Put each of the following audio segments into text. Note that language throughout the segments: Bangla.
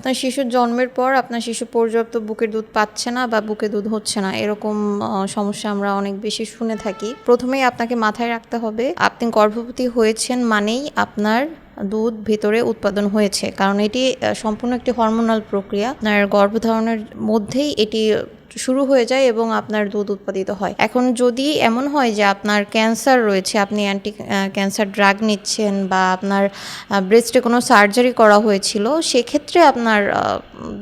আপনার শিশুর জন্মের পর আপনার শিশু পর্যাপ্ত বুকের দুধ পাচ্ছে না বা বুকে দুধ হচ্ছে না, এরকম সমস্যা আমরা অনেক বেশি শুনে থাকি। প্রথমেই আপনাকে মাথায় রাখতে হবে, আপনি গর্ভবতী হয়েছেন মানেই আপনার দুধ ভেতরে উৎপাদন হয়েছে। কারণ এটি সম্পূর্ণ একটি হরমোনাল প্রক্রিয়া। আপনার গর্ভধারণের মধ্যেই এটি শুরু হয়ে যায় এবং আপনার দুধ উৎপাদিত হয়। এখন যদি এমন হয় যে আপনার ক্যান্সার রয়েছে, আপনি অ্যান্টি ক্যান্সার ড্রাগ নিচ্ছেন বা আপনার ব্রেস্টে কোনো সার্জারি করা হয়েছিল, সেক্ষেত্রে আপনার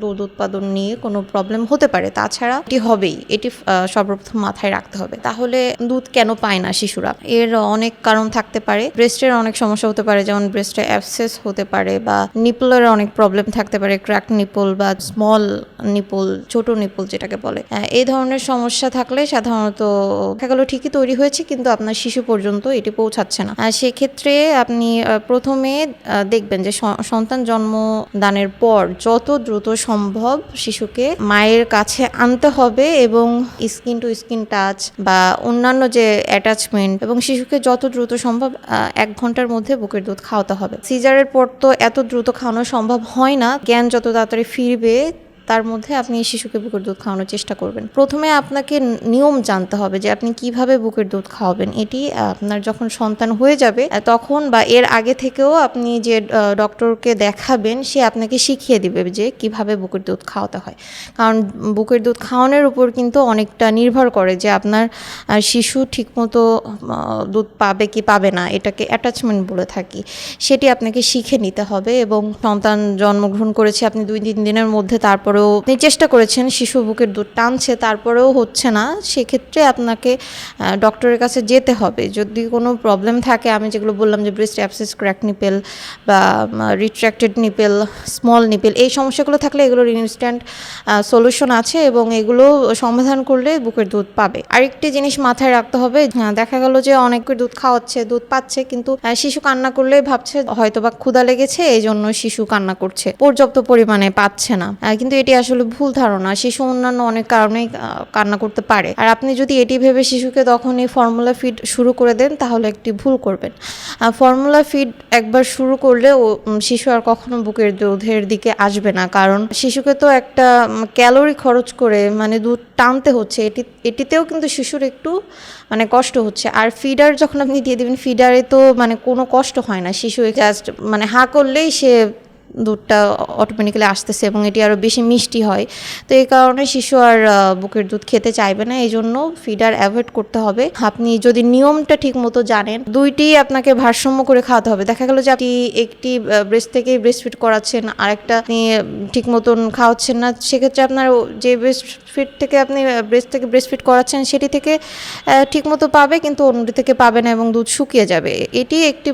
দুধ উৎপাদন নিয়ে কোনো প্রবলেম হতে পারে তাছাড়া এটি হবেই। এটি সর্বপ্রথম মাথায় রাখতে হবে। তাহলে দুধ কেন পায় না শিশুরা? এর অনেক কারণ থাকতে পারে। ব্রেস্টের অনেক সমস্যা হতে পারে যেমন ব্রেস্টে অ্যাবসেস হতে পারে বা নিপলের অনেক প্রবলেম থাকতে পারে ক্র্যাক নিপল বা স্মল নিপল ছোট নিপল যেটাকে বলে। আহ, এই ধরনের সমস্যা থাকলে সাধারণত দেখা গেলো ঠিকই তৈরি হয়েছে কিন্তু আপনার শিশু পর্যন্ত এটি পৌঁছাচ্ছে না। সেক্ষেত্রে আপনি প্রথমে দেখবেন যে সন্তান জন্মদানের পর যত দ্রুত সম্ভব শিশুকে মায়ের কাছে আনতে হবে এবং স্কিন টু স্কিন টাচ বা অন্যান্য যে অ্যাটাচমেন্ট এবং শিশুকে যত দ্রুত সম্ভব এক ঘণ্টার মধ্যে বুকের দুধ খাওয়াতে হবে। সিজারের পর তো এত দ্রুত খাওয়ানো সম্ভব হয় না। জ্ঞান যত তাড়াতাড়ি ফিরবে তার মধ্যে আপনি শিশুকে বুকের দুধ খাওয়ানোর চেষ্টা করবেন। প্রথমে আপনাকে নিয়ম জানতে হবে যে আপনি কীভাবে বুকের দুধ খাওয়াবেন। এটি আপনার যখন সন্তান হয়ে যাবে তখন বা এর আগে থেকেও আপনি যে ডক্টরকে দেখাবেন, সে আপনাকে শিখিয়ে দিবে যে কীভাবে বুকের দুধ খাওয়াতে হয়। কারণ বুকের দুধ খাওয়ানোর উপর কিন্তু অনেকটা নির্ভর করে যে আপনার শিশু ঠিকমতো দুধ পাবে কি পাবে না, এটাকে অ্যাটাচমেন্ট বলে থাকি। সেটি আপনাকে শিখে নিতে হবে এবং সন্তান জন্মগ্রহণ করেছে, আপনি দুই তিন দিনের মধ্যে তারপরেও আপনি চেষ্টা করেছেন শিশু বুকের দুধ টানছে, তারপরেও হচ্ছে না। সেক্ষেত্রে আপনাকে ডক্টরের কাছে যেতে হবে। যদি কোনো প্রবলেম থাকে, আমি যেগুলো বললাম যে ব্রেস্ট অ্যাপসিস ক্র্যাক নিপেল বা রিট্র্যাক্টেড নিপেল স্মল নিপেল এই সমস্যাগুলো থাকলে এগুলোর ইনস্ট্যান্ট সলিউশন আছে এবং এগুলো সমাধান করলে বুকের দুধ পাবে। আরেকটি জিনিস মাথায় রাখতে হবে দেখা গেল যে অনেকে দুধ খাওয়াচ্ছে, দুধ পাচ্ছে, কিন্তু শিশু কান্না করলে ভাবছে হয়তো বা ক্ষুধা লেগেছে এই জন্য শিশু কান্না করছে। পর্যাপ্ত পরিমাণে পাচ্ছে না। কিন্তু এটি আসলে ভুল ধারণা। শিশু অন্যান্য অনেক কারণেই কান্না করতে পারে। আর আপনি যদি এটি ভেবে শিশুকে তখনই ফর্মুলা ফিড শুরু করে দেন, তাহলে একটি ভুল করবেন। ফর্মুলা ফিড একবার শুরু করলে ও শিশু আর কখনো বুকের দুধের দিকে আসবে না। কারণ শিশুকে তো একটা ক্যালোরি খরচ করে মানে দুধ টানতে হচ্ছে। এটি, এটিতেও কিন্তু শিশুর একটু মানে কষ্ট হচ্ছে। আর ফিডার যখন আপনি দিয়ে দেবেন ফিডারে তো মানে কোনো কষ্ট হয় না। শিশু জাস্ট মানে হা করলেই সে দুধটা অটোমেটিক্যালি আসতেছে এবং এটি আরও বেশি মিষ্টি হয়। তো এই কারণে শিশু আর বুকের দুধ খেতে চাইবে না এই জন্য ফিডার অ্যাভয়েড করতে হবে। আপনি যদি নিয়মটা ঠিক মতো জানেন, দুইটি আপনাকে ভারসাম্য করে খাওয়াতে হবে। দেখা গেল যে আপনি একটি ব্রেস্ট থেকে ব্রেস্ট ফিড করাচ্ছেন, আরেকটা আপনি ঠিক মতন খাওয়াচ্ছেন না, সেক্ষেত্রে আপনার যে ব্রেস্ট ফিড থেকে আপনি ব্রেস্ট থেকে ব্রেস্ট ফিড করাচ্ছেন, সেটি থেকে ঠিক মতো পাবে, কিন্তু অন্যটি থেকে পাবে না এবং দুধ শুকিয়ে যাবে। এটি একটি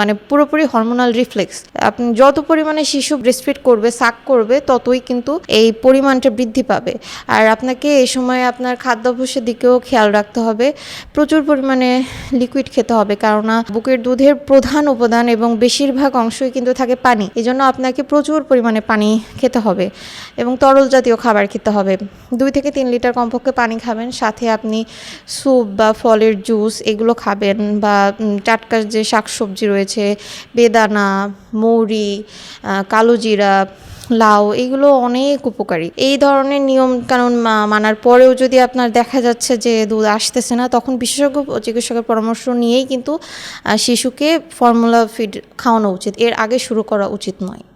মানে পুরোপুরি হরমোনাল রিফ্লেক্স আপনি যত পরিমাণে শিশু ব্রেস্টফিড করবে সাক করবে, ততই কিন্তু এই পরিমাণটা বৃদ্ধি পাবে। আর আপনাকে এই সময় আপনার খাদ্যাভ্যাসের দিকেও খেয়াল রাখতে হবে। প্রচুর পরিমাণে লিকুইড খেতে হবে, কেননা বুকের দুধের প্রধান উপাদান এবং বেশিরভাগ অংশই কিন্তু থাকে পানি। এই জন্য আপনাকে প্রচুর পরিমাণে পানি খেতে হবে এবং তরল জাতীয় খাবার খেতে হবে। দুই থেকে তিন লিটার কমপক্ষে পানি খাবেন, সাথে আপনি স্যুপ বা ফলের জুস এগুলো খাবেন বা টাটকা যে শাকসবজি রয়েছে, বেদানা, মৌরি কালো জিরা, লাউ, এগুলো অনেক উপকারী। এই ধরনের নিয়ম কারণ মানার পরেও যদি আপনার দেখা যাচ্ছে যে দুধ আসতেছে না, তখন বিশেষজ্ঞ চিকিৎসকের পরামর্শ নিয়েই কিন্তু শিশুকে ফর্মুলা ফিড খাওয়ানো উচিত। এর আগে শুরু করা উচিত নয়।